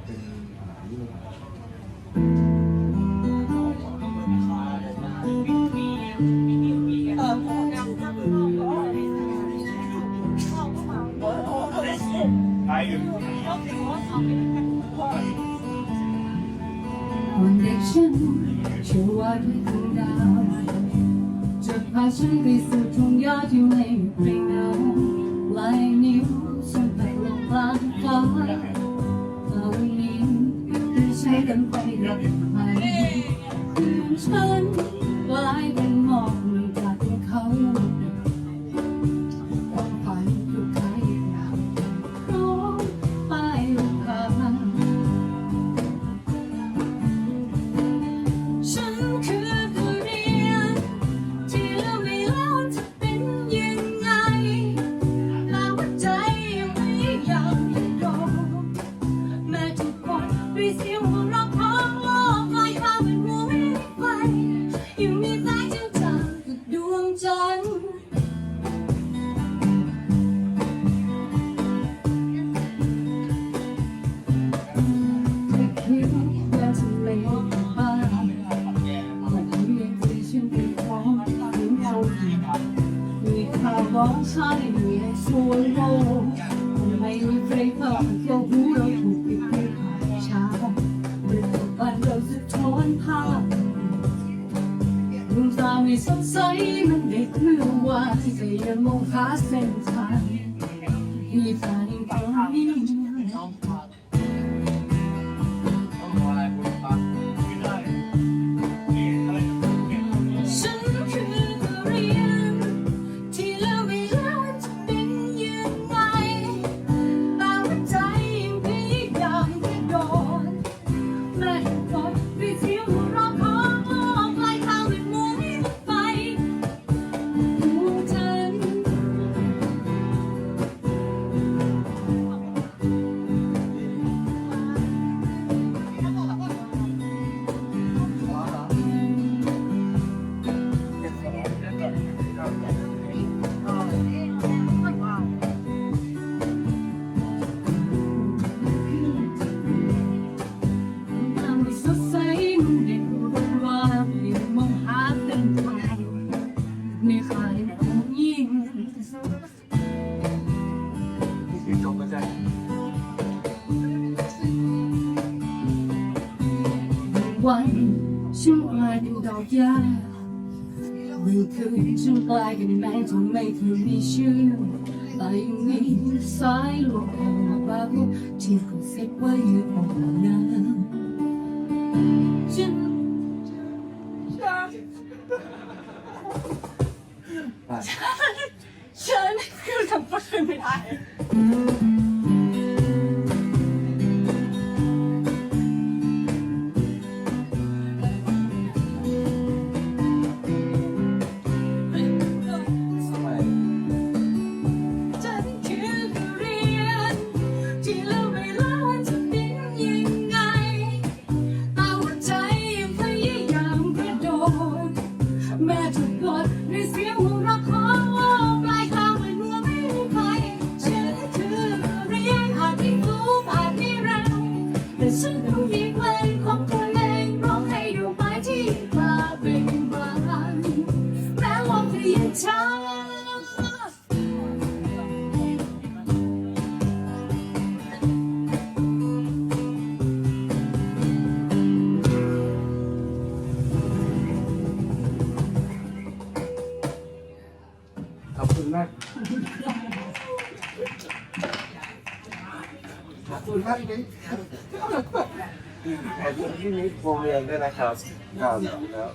คนเด็กฉันชัวร์ด้วยดาวจะพาฉันไปสู่ทุ่งยอดที่ไม่เปลี่ยน Sunny, yes, so low. My friend, you're good, ให้สดใสมันได้เพื่อว่าที่จะยังมองหาเส้นทางมีทาง วันฉันกลายเป็นดอกยญ้าหนึ่งคืนฉันกลายเป็นแมงจนไม่เคยมีชื่อไปมีสายลมเบาที่กระซิบว่อยู่ตรงนั้นฉันฉันฉันคือทำอะไรไม่ได้ มากขอบคุณมากเลยขอบคุณที่นิโรงเรียนด้วยนะครับครับแล้ว